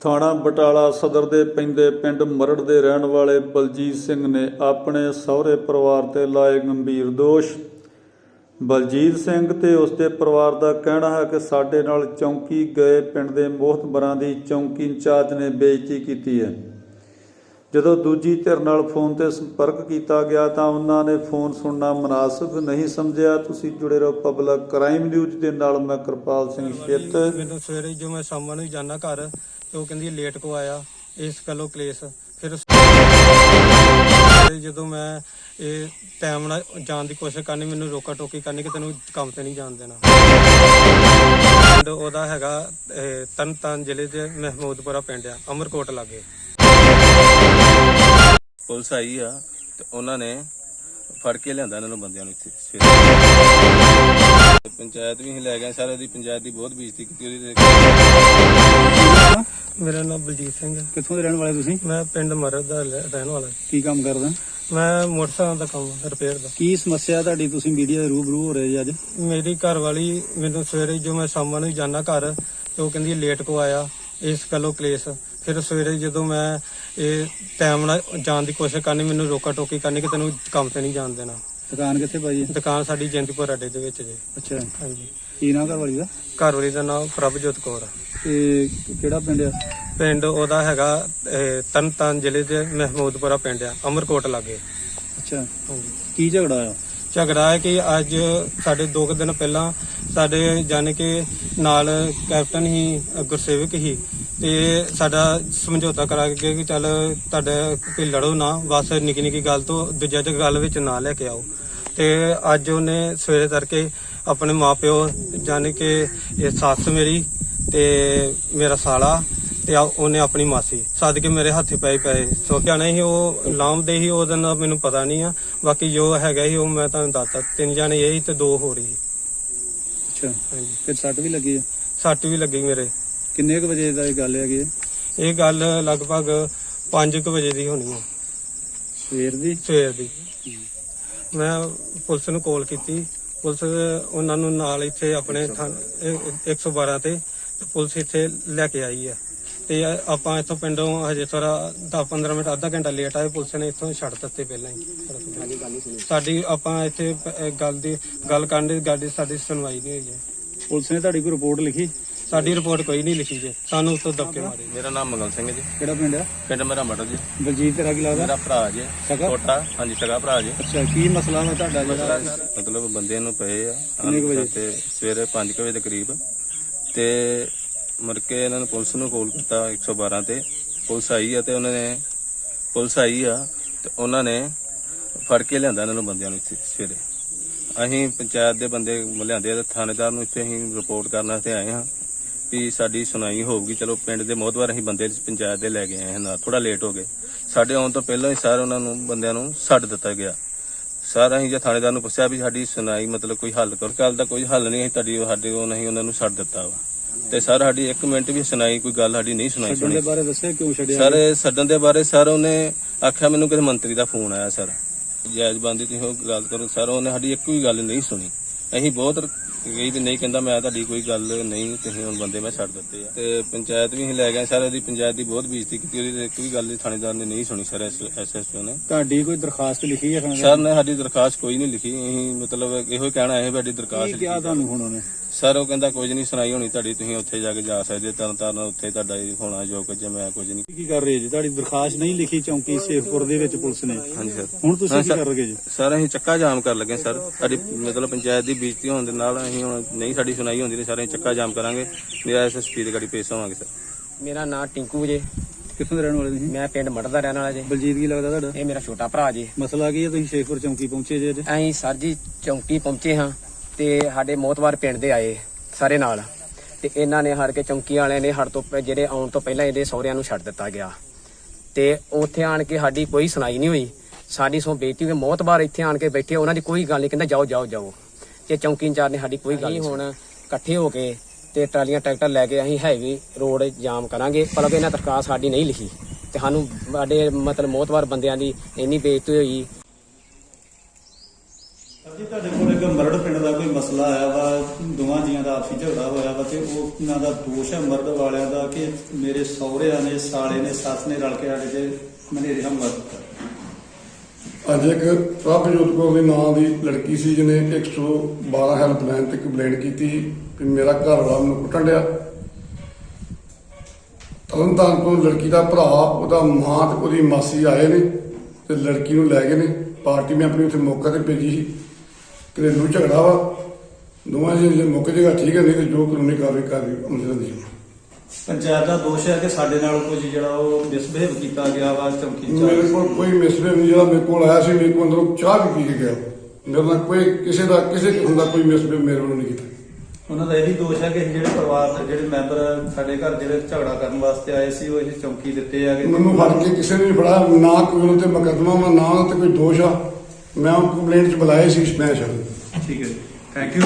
ਥਾਣਾ ਬਟਾਲਾ ਸਦਰ ਦੇ ਪੈਂਦੇ ਪਿੰਡ ਮਰੜ ਦੇ ਰਹਿਣ ਵਾਲੇ ਬਲਜੀਤ ਸਿੰਘ ਨੇ ਆਪਣੇ ਸਹੁਰੇ ਪਰਿਵਾਰ ਤੇ ਲਾਏ ਗੰਭੀਰ ਦੋਸ਼। ਬਲਜੀਤ ਸਿੰਘ ਤੇ ਉਸਦੇ ਪਰਿਵਾਰ ਦਾ ਕਹਿਣਾ ਹੈ ਕਿ ਸਾਡੇ ਨਾਲ ਚੌਂਕੀ ਗਏ ਪਿੰਡ ਦੇ ਮੋਹਤ ਬਰਾਂ ਦੀ ਚੌਂਕੀ ਇੰਚਾਰਜ ਨੇ ਬੇਇੱਜ਼ਤੀ ਕੀਤੀ ਹੈ। ਜਦੋਂ ਦੂਜੀ ਧਿਰ ਨਾਲ ਫੋਨ ਤੇ ਸੰਪਰਕ ਕੀਤਾ ਗਿਆ ਤਾਂ ਉਹਨਾਂ ਨੇ ਫੋਨ ਸੁਣਨਾ ਮناسب ਨਹੀਂ ਸਮਝਿਆ। ਤੁਸੀਂ ਜੁੜੇ ਰਹੋ ਪਬਲਿਕ ਕ੍ਰਾਈਮ ਨਿਊਜ਼ ਦੇ ਨਾਲ, ਮੈਂ ਕਿਰਪਾਲ ਸਿੰਘ ਛੇਤ। ਮੈਨੂੰ ਸਵੇਰੇ ਜੋ ਮੈਂ ਸ਼ਾਮਾਂ ਨੂੰ ਜਾਣਾ ਘਰ ਤੇ ਉਹ ਕਹਿੰਦੀ ਲੇਟ ਕੋ ਆਇਆ ਇਸ ਗੱਲੋਂ ਕਲੇਸ਼। ਫਿਰ ਜਦੋਂ ਮੈਂ ਇਹ ਟਾਈਮ ਨਾਲ ਜਾਣ ਦੀ ਕੋਸ਼ਿਸ਼ ਕਰਨੀ ਮੈਨੂੰ ਰੋਕਾ ਟੋਕੀ ਕਰਨੀ ਕਿ ਤੈਨੂੰ ਕੰਮ ਤੇ ਨਹੀਂ ਜਾਣ ਦੇਣਾ। ਪਿੰਡ ਉਹਦਾ ਹੈਗਾ ਇਹ, ਤਰਨਤਾਰਨ ਜ਼ਿਲ੍ਹੇ ਦੇ ਮਹਿਮੂਦਪੁਰਾ ਪਿੰਡ ਆ ਅਮਰਕੋਟ ਲਾਗੇ। ਪੁਲਿਸ ਆਈ ਆ ਤੇ ਉਹਨਾਂ ਨੇ ਫੜ ਕੇ ਲਿਆਂਦਾ ਇਹਨਾਂ ਨੂੰ ਬੰਦਿਆਂ ਨੂੰ ਇੱਥੇ। ਪੰਚਾਇਤ ਵੀ ਅਸੀਂ ਲੈ ਗਏ ਸਾਰੇ ਦੀ ਪੰਚਾਇਤ ਦੀ ਬਹੁਤ ਬੇਇੱਜ਼ਤੀ ਕੀਤੀ ਉਹਦੀ ਮੇਰਾ ਨਾਮ ਬਲਜੀਤ ਸਿੰਘ ਹੈ। ਕਿੱਥੋਂ ਦੇ ਰਹਿਣ ਵਾਲੇ ਤੁਸੀਂ? ਮੈਂ ਪਿੰਡ ਮਰਦ ਦਾ ਰਹਿ- ਰਹਿਣ ਵਾਲਾ। ਕੀ ਕੰਮ ਕਰਦੇ? ਮੈਂ ਮੋਟਰਸਾਈਕਲ ਦਾ ਕੰਮ ਰਿਪੇਅਰ ਦਾ। ਕੀ ਸਮੱਸਿਆ ਤੁਹਾਡੀ? ਤੁਸੀਂ ਮੀਡੀਆ ਦੇ ਰੂਬਰੂ ਹੋ ਰਹੇ ਜੀ ਅੱਜ। ਮੇਰੀ ਘਰ ਵਾਲੀ ਮੈਨੂੰ ਸਵੇਰੇ ਜੋ ਮੈਂ ਸ਼ਾਮਾਂ ਨੂੰ ਜਾਣਾ ਘਰ ਤੇ ਉਹ ਕਹਿੰਦੀ ਲੇਟ ਕੋ ਆਇਆ ਇਸ ਗੱਲੋਂ ਕਲੇਸ਼। ਫਿਰ ਸਵੇਰੇ ਜਦੋਂ ਮੈਂ ਇਹ ਟਾਈਮ ਨਾਲ ਜਾਣ ਦੀ ਕੋਸ਼ਿਸ਼ ਕਰਨੀ ਮੈਨੂੰ ਰੋਕਾ ਟੋਕੀ ਕਰਨੀ ਕਿ ਤੈਨੂੰ ਕੰਮ ਤੇ ਨਹੀਂ ਜਾਣ ਦੇਣਾ। ਦੁਕਾਨ ਕਿੱਥੇ ਪਾਈ ਹੈ ਦੁਕਾਨ ਸਾਡੀ ਜੈਂਤੀਪੁਰ ਅੱਡੇ ਦੇ ਵਿੱਚ ਜੇ। ਅੱਛਾ। ਹਾਂਜੀ। ਕੀ ਨਾਂ ਘਰ ਵਾਲੀ ਦਾ? ਘਰ ਵਾਲੀ ਦਾ ਨਾਮ ਪ੍ਰਭਜੋਤ ਕੌਰ ਆ। ਤੇ ਕਿਹੜਾ ਪਿੰਡ ਆ? ਪਿੰਡ ਉਹਦਾ ਹੈਗਾ ਇਹ, ਤਰਨਤਾਰਨ ਜ਼ਿਲ੍ਹੇ ਦੇ ਮਹਿਮੂਦਪੁਰਾ ਪਿੰਡ ਆ ਅਮਰਕੋਟ ਲਾਗੇ। ਅੱਛਾ। ਹਾਂਜੀ। ਕੀ ਝਗੜਾ ਆ? ਝਗੜਾ ਹੈ ਕਿ ਅੱਜ ਸਾਡੇ ਦੋ ਕੁ ਦਿਨ ਪਹਿਲਾਂ ਸਾਡੇ ਜਾਣੇ ਕਿ ਨਾਲ ਕੈਪਟਨ ਹੀ ਗੁਰਸੇਵਕ ਹੀ ਤੇ ਸਾਡਾ ਸਮਝੌਤਾ ਕਰਾ ਕੇ ਕਿ ਚੱਲ ਤੁਹਾਡਾ ਕੋਈ ਲੜੋ ਨਾ ਬਸ ਨਿੱਕੀ ਨਿੱਕੀ ਗੱਲ ਤੋਂ ਦੂਜਾ ਗੱਲ ਵਿੱਚ ਨਾ ਲੈ ਕੇ ਆਓ। ਤੇ ਅੱਜ ਉਹਨੇ ਸਵੇਰੇ ਤੜਕੇ ਆਪਣੇ ਮਾਪਿਓ ਜਾਣੇ ਕਿ ਇਹ ਸੱਸ ਮੇਰੀ ਤੇ ਮੇਰਾ ਸਾਲਾ ਤੇ ਆ- ਉਹਨੇ ਆਪਣੀ ਮਾਸੀ ਸੱਦ ਕੇ ਮੇਰੇ ਹੱਥੇ ਪਏ ਪਏ। ਸੋ ਕਹਿਣਾ ਸੀ ਉਹ ਲਾਉਂਦੇ ਸੀ ਉਹਦਾ ਨਾ ਮੈਨੂੰ ਪਤਾ ਨਹੀਂ ਆ। ਬਾਕੀ ਜੋ ਹੈਗਾ ਸੀ ਉਹ ਮੈਂ ਤੁਹਾਨੂੰ ਦੱਸਤਾ। ਤਿੰਨ ਜਾਣੇ ਇਹ ਸੀ ਤੇ ਦੋ ਹੋ ਰਹੀ ਅੱਛਾ। ਹਾਂਜੀ। ਫਿਰ ਸੱਟ ਵੀ ਲੱਗੀ ਆ? ਸੱਟ ਵੀ ਲੱਗੀ ਮੇਰੇ। ਕਿੰਨੇ ਕੁ ਵਜੇ ਦਾ ਇਹ ਗੱਲ ਹੈਗੀ ਹੈ ਇਹ ਗੱਲ ਲਗਭਗ 5:00 ਵਜੇ ਦੀ ਹੋਣੀ ਹੈ ਸਵੇਰ ਦੀ? ਸਵੇਰ ਦੀ। ਮੈਂ ਪੁਲਿਸ ਨੂੰ ਕਾਲ ਕੀਤੀ। ਪੁਲਿਸ ਉਹਨਾਂ ਨੂੰ ਨਾਲ ਇੱਥੇ ਆਪਣੇ ਥਾਣ- ਇਹ- 112 ਤੇ ਪੁਲਿਸ ਇੱਥੇ ਲੈ ਕੇ ਆਈ ਹੈ। ਤੇ ਆਪਾਂ ਇੱਥੋਂ ਪਿੰਡੋਂ ਹਜੇ ਥੋੜਾ 10-15 ਮਿੰਟ ਅੱਧਾ ਘੰਟਾ ਲੇਟ ਆਏ ਪੁਲਿਸ ਨੇ ਇੱਥੋਂ ਛੱਡ ਦਿੱਤੇ ਪਹਿਲਾਂ ਹੀ। ਸਾਡੀ ਆਪਾਂ ਇੱਥੇ ਪ- ਇਹ ਗੱਲ ਦੀ ਗੱਲ ਕਰਨ ਦੀ ਗੱਲ ਦੀ ਸਾਡੀ ਸੁਣਵਾਈ ਨਹੀਂ ਹੋਈ ਹੈ। ਪੁਲਿਸ ਨੇ ਤੁਹਾਡੀ ਕੋਈ ਰਿਪੋਰਟ ਲਿਖੀ? ਸਾਡੀ ਰਿਪੋਰਟ ਕੋਈ ਨਹੀਂ ਲਿਖੀ ਜੇ। ਸਾਨੂੰ ਉੱਤੋਂ ਦਬਕੇ ਮਾਰੇ ਮੇਰਾ ਨਾਮ ਮੰਗਲ ਸਿੰਘ ਜੀ। ਕਿਹੜਾ ਪਿੰਡ ਆ? ਪਿੰਡ ਮੇਰਾ ਮਟਰ ਜੀ। ਬਲਜੀਤ ਤੇਰਾ ਕੀ ਲੱਗਦਾ? ਮੇਰਾ ਭਰਾ ਜੀ। ਸਗਾ? ਛੋਟਾ ਹਾਂਜੀ ਸਗਾ ਭਰਾ ਜੀ। ਅੱਛਾ ਕੀ ਮਸਲਾ ਵਾ ਤੁਹਾਡਾ ਜਿਹੜਾ? ਮਤਲਬ ਬੰਦੇ ਨੂੰ ਪਏ ਆ। ਕਿੰਨੇ ਕੁ ਵਜੇ? ਤੇ ਸਵੇਰੇ 5 ਵਜੇ ਦੇ ਕਰੀਬ। ਤੇ ਮੁੜ ਕੇ ਇਹਨਾਂ ਨੂੰ ਪੁਲਿਸ ਨੂੰ ਕਾਲ ਕੀਤਾ 112 ਤੇ। ਪੁਲਿਸ ਆਈ ਆ ਤੇ ਉਹਨਾਂ ਨੇ ਪੁਲਿਸ ਆਈ ਆ ਤੇ ਉਹਨਾਂ ਨੇ ਫੜ ਕੇ ਲਿਆਂਦਾ ਇਹਨਾਂ ਨੂੰ ਬੰਦਿਆਂ ਨੂੰ ਇੱਥੇ ਸਵੇਰੇ। ਅਸੀਂ ਪੰਚਾਇਤ ਦੇ ਬੰਦੇ ਲਿਆਂਦੇ ਆ ਤੇ ਥਾਣੇਦਾਰ ਨੂੰ ਇੱਥੇ ਅਸੀਂ ਰਿਪੋਰਟ ਕਰਨ ਵਾਸਤੇ ਆਏ ਹਾਂ। ਵੀ ਸਾਡੀ ਸੁਣਾਈ ਹੋਊਗੀ। ਚਲੋ ਪਿੰਡ ਦੇ ਮੋਹਤਵਾਰ ਅਸੀਂ ਬੰਦੇ ਪੰਚਾਇਤ ਦੇ ਲੈ ਗਏ ਆਏ ਹਾਂ ਥੋੜਾ ਲੇਟ ਹੋ ਗਏ। ਸਾਡੇ ਆਉਣ ਤੋਂ ਪਹਿਲਾਂ ਹੀ ਸਾਰੇ ਉਹਨਾਂ ਨੂੰ ਬੰਦਿਆਂ ਨੂੰ ਛੱਡ ਦਿੱਤਾ ਗਿਆ। ਸਾਰਾ ਅਸੀਂ ਜੇ ਥਾਣੇਦਾਰ ਨੂੰ ਪੁੱਛਿਆ ਵੀ ਸਾਡੀ ਸੁਣਾਈ ਮਤਲਬ ਕੋਈ ਹੱਲ ਕਰੋ। ਕੱਲ ਦਾ ਕੋਈ ਹੱਲ ਨਹੀਂ ਹੈ ਤੁਹਾਡੀ ਸਾਡੇ ਕੋਲ ਨਹੀਂ ਉਹਨਾਂ ਨੂੰ ਛੱਡ ਦਿੱਤਾ ਵਾ। ਤੇ ਸਰ ਸਾਡੀ 1 ਮਿੰਟ ਵੀ ਸੁਣਾਈ ਕੋਈ ਗੱਲ ਸਾਡੀ ਨਹੀਂ ਸੁਣਾਈ ਛੱਡਣ ਦੇ ਬਾਰੇ ਦੱਸਿਆ ਕਿਉਂ ਛੱਡਿਆ? ਸਰ ਛੱਡਣ ਦੇ ਬਾਰੇ ਸਰ ਉਹਨੇ ਆਖਿਆ ਮੈਨੂੰ ਕਿਸੇ ਮੰਤਰੀ ਦਾ ਫੋਨ ਆਇਆ ਸਰ। ਜਾਇਜ਼ ਬੰਦੀ ਤੁਸੀਂ ਉਹ ਗੱਲ ਕਰੋ ਸਰ ਉਹਨੇ ਸਾਡੀ ਇੱਕ ਵੀ ਗੱਲ ਨਹੀਂ ਸੁਣੀ। ਅਸੀਂ ਬਹੁਤ ਕਹੀ ਵੀ ਨਹੀਂ ਕਹਿੰਦਾ ਮੈਂ ਤੁਹਾਡੀ ਕੋਈ ਗੱਲ ਨਹੀਂ ਤੁਸੀਂ ਹੁਣ ਬੰਦੇ ਮੈਂ ਛੱਡ ਦਿੱਤੇ ਆ। ਤੇ ਪੰਚਾਇਤ ਵੀ ਅਸੀਂ ਲੈ ਗਏ ਸਾਰੇ ਦੀ ਪੰਚਾਇਤ ਦੀ ਬਹੁਤ ਬੇਇੱਜ਼ਤੀ ਕੀਤੀ ਉਹਦੀ ਤੇ ਇੱਕ ਵੀ ਗੱਲ ਥਾਣੇਦਾਰ ਨੇ ਨਹੀਂ ਸੁਣੀ ਸਰ ਐਸਐਸਪੀ ਨੇ। ਤੁਹਾਡੀ ਕੋਈ ਦਰਖਾਸਤ ਲਿਖੀ ਹੈ ਸਰ ਨੇ? ਸਾਡੀ ਦਰਖਾਸਤ ਕੋਈ ਨਹੀਂ ਲਿਖੀ ਅਸੀਂ ਮਤਲਬ ਇਹੋ ਹੀ ਕਹਿਣਾ ਹੈ ਸਾਡੀ ਕੀ ਦਰਖਾਸਤ ਕਿਹਾ ਲਿਖੀ ਤੁਹਾਨੂੰ ਹੁਣ ਉਹਨੇ? ਸਰ ਉਹ ਕਹਿੰਦਾ ਕੁਝ ਨਹੀਂ ਸੁਣਾਈ ਹੋਣੀ ਤੁਹਾਡੀ ਤੁਸੀਂ ਉੱਥੇ ਜਾ ਕੇ ਜਾ ਸਕਦੇ ਤਰਨ ਤਾਰਨ ਉੱਥੇ ਤੁਹਾਡਾ ਇਹ ਹੋਣਾ ਜੋ ਕੁਝ ਮੈਂ ਕੁਝ ਨਹੀਂ। ਕੀ ਕਰ ਰਹੇ ਜੀ? ਤੁਹਾਡੀ ਦਰਖਾਸਤ ਨਹੀਂ ਲਿਖੀ ਚੌਂਕੀ ਸੇਖਪੁਰ ਦੇ ਵਿੱਚ ਪੁਲਿਸ ਨੇ। ਹਾਂਜੀ ਸਰ। ਹੁਣ ਤੁਸੀਂ ਹਾਂ, ਕੀ ਸਰ। ਕਰ ਰਹੇ ਜੀ? ਸਰ ਅਸੀਂ ਚੱਕਾ ਜਾਮ ਕਰ ਲੱਗੇ ਸਰ। ਸਾਡੀ ਮਤਲਬ ਪੰਚਾਇਤ ਦੀ ਬੇਇੱਜ਼ਤੀ ਹੋਣ ਦੇ ਨਾਲ ਅਸੀਂ ਹੁਣ ਨਹੀਂ ਸਾਡੀ ਸੁਣਾਈ ਹੁੰਦੀ ਤੇ ਸਾਰੇ। ਅਸੀਂ ਚੱਕਾ ਜਾਮ ਕਰਾਂਗੇ। ਮੇਰਾ ਐਸਐਸਪੀ ਦੀ ਗਾੜੀ ਪੇਸ਼ ਹੋਵਾਂਗੇ ਸਰ। ਮੇਰਾ ਨਾਂ ਟਿੰਕੂ ਜੇ। ਕਿੱਥੋਂ ਦੇ ਰਹਿਣ ਵਾਲੇ ਤੁਸੀਂ? ਮੈਂ ਪਿੰਡ ਮੜ ਦਾ ਰਹਿਣ ਵਾਲਾ ਜੇ। ਬਲਜੀਤ ਕੀ ਲੱਗਦਾ ਤੁਹਾਡਾ? ਇਹ ਮੇਰਾ ਛੋਟਾ ਭਰਾ ਜੇ। ਮਸਲਾ ਕੀ ਹੈ? ਤੁਸੀਂ ਸ਼ੇਖਪੁਰ ਚੌਂਕੀ ਪਹੁੰਚੇ ਜੇ ਅੱਜ? ਅਸੀਂ ਸਰ ਜੀ ਚੌਂਕੀ ਪਹੁੰਚੇ ਹਾਂ। ਤੇ ਸਾਡੇ ਮੋਤਵਾਰ ਪਿੰਡ ਦੇ ਆਏ ਸਾਰੇ ਨਾਲ। ਤੇ ਇਹਨਾਂ ਨੇ ਹੜ ਕੇ ਚੌਂਕੀ ਵਾਲਿਆਂ ਨੇ ਹੜ ਤੋਂ ਪ- ਜਿਹੜੇ ਆਉਣ ਤੋਂ ਪਹਿਲਾਂ ਇਹਦੇ ਸਹੁਰਿਆਂ ਨੂੰ ਛੱਡ ਦਿੱਤਾ ਗਿਆ। ਤੇ ਉੱਥੇ ਆਣ ਕੇ ਸਾਡੀ ਕੋਈ ਸੁਣਾਈ ਨਹੀਂ ਹੋਈ। ਸਾਡੀ ਸੋ ਬੇਟੀ ਦੇ ਮੋਤਬਾਰ ਇੱਥੇ ਆਣ ਕੇ ਬੈਠੇ ਉਹਨਾਂ ਦੀ ਕੋਈ ਗੱਲ ਨਹੀਂ ਕਹਿੰਦਾ ਜਾਓ ਜਾਓ ਜਾਓ। ਤੇ ਚੌਂਕੀ ਇੰਚਾਰਜ ਨੇ ਸਾਡੀ ਕੋਈ ਗੱਲ ਨਹੀਂ ਹੁਣ ਇਕੱਠੇ ਹੋ ਕੇ ਤੇ ਟਰਾਲੀਆਂ ਟਰੈਕਟਰ ਲੈ ਕੇ ਅਸੀਂ ਹੈਵੀ ਰੋਡ ਜਾਮ ਕਰਾਂਗੇ। ਪਰ ਇਹਨਾਂ ਦਰਖਾਸਤ ਸਾਡੀ ਨਹੀਂ ਲਿਖੀ। ਤੇ ਸਾਨੂੰ ਸਾਡੇ ਮਤਲਬ ਮੋਤਬਾਰ ਬੰਦਿਆਂ ਦੀ ਇੰਨੀ ਬੇਇੱਜ਼ਤੀ ਹੋਈ ਜੀ, ਤੁਹਾਡੇ ਕੋਲ ਇੱਕ ਮਰੜ ਪਿੰਡ ਦਾ ਕੋਈ ਮਸਲਾ ਆਇਆ ਵਾ, ਦੋਵਾਂ ਜੀਆਂ ਦਾ ਆਪਸੀ ਝਗੜਾ ਹੋਇਆ ਵਾ ਤੇ ਉਹ ਉਹਨਾਂ ਦਾ ਦੋਸ਼ ਹੈ ਮਰਦ ਵਾਲਿਆਂ ਦਾ ਕਿ ਮੇਰੇ ਸਹੁਰਿਆਂ ਨੇ, ਸਾਲੇ ਨੇ, ਸੱਸ ਨੇ ਰਲ ਕੇ ਸਾਡੇ ਤੇ ਮਨੇਰੇ ਹਮਲਾ ਕੀਤਾ। ਅੱਜ ਇੱਕ ਪ੍ਰਭਜੋਤ ਕੌਰ ਦੇ ਨਾਂ ਦੀ ਲੜਕੀ ਸੀ ਜਿਹਨੇ 112 ਹੈਲਪਲਾਈਨ ਤੇ ਕੰਪਲੇਂਟ ਕੀਤੀ ਕਿ ਮੇਰਾ ਘਰ ਵਾਲਾ ਮੈਨੂੰ ਕੁੱਟਣ ਡਿਆ। ਤਰਨਤਾਰਨ ਤੋਂ ਲੜਕੀ ਦਾ ਭਰਾ, ਉਹਦਾ ਮਾਂ ਤੇ ਉਹਦੀ ਮਾਸੀ ਆਏ ਨੇ ਤੇ ਲੜਕੀ ਨੂੰ ਲੈ ਗਏ ਨੇ। ਪਾਰਟੀ ਮੈਂ ਆਪਣੀ ਉੱਥੇ ਮੌਕਾ ਤੇ ਭੇਜੀ ਸੀ। ਘਰੇਲੂ ਝਗੜਾ ਵਾ ਦੋਵਾਂ ਜੀ ਜੇ ਮੁੱਕ ਜੇਗਾ ਠੀਕ ਹੈ ਨਹੀਂ ਤੇ ਜੋ ਕਾਨੂੰਨੀ ਕਾਰਵਾਈ ਕਰਨੀ ਅਮਲ ਦੀ ਪੰਚਾਇਤ ਦਾ ਦੋਸ਼ ਹੈ ਕਿ ਸਾਡੇ ਨਾਲ ਕੁਝ ਜਿਹੜਾ ਉਹ ਮਿਸਬਿਹੇਵ ਕੀਤਾ ਗਿਆ ਵਾ ਚੌਕੀ ਮੇਰੇ ਕੋਲ ਕੋਈ ਮਿਸਬਿਹੇਵ ਨਹੀਂ ਜਿਹੜਾ ਮੇਰੇ ਕੋਲ ਆਇਆ ਸੀ ਮੇਰੇ ਕੋਲ ਅੰਦਰੋਂ ਚਾਹ ਵੀ ਪੀ ਕੇ ਗਿਆ। ਮੇਰੇ ਨਾਲ ਕੋਈ ਕਿਸੇ ਦਾ ਕਿਸੇ ਕਿਸਮ ਦਾ ਕੋਈ ਮਿਸਬਿਹੇਵ ਮੇਰੇ ਵੱਲੋਂ ਨਹੀਂ ਕੀਤਾ। ਉਹਨਾਂ ਦਾ ਇਹ ਵੀ ਦੋਸ਼ ਹੈ ਕਿ ਜਿਹੜੇ ਪਰਿਵਾਰ ਦੇ ਜਿਹੜੇ ਮੈਂਬਰ ਸਾਡੇ ਘਰ ਜਿਹੜੇ ਝਗੜਾ ਕਰਨ ਵਾਸਤੇ ਆਏ ਸੀ ਉਹ ਇਹ ਚੌਕੀ ਦਿੱਤੇ ਆ ਮੈਨੂੰ ਫੜ ਕੇ ਕਿਸੇ ਨੇ ਨਹੀਂ ਨਾ ਕੋਈ ਉਹਨਾਂ ਤੇ ਮੁਕੱਦਮਾ ਵਾ, ਨਾ ਉਹਨਾਂ ਤੇ ਕੋਈ ਦੋਸ਼ ਆ। ਮੈਂ ਉਹ ਕੰਪਲੇਂਟ ਚ ਬੁਲਾਇਆ ਸੀ ਮੈਂ ਛੱਡ ਠੀਕ ਹੈ ਥੈਂਕ ਯੂ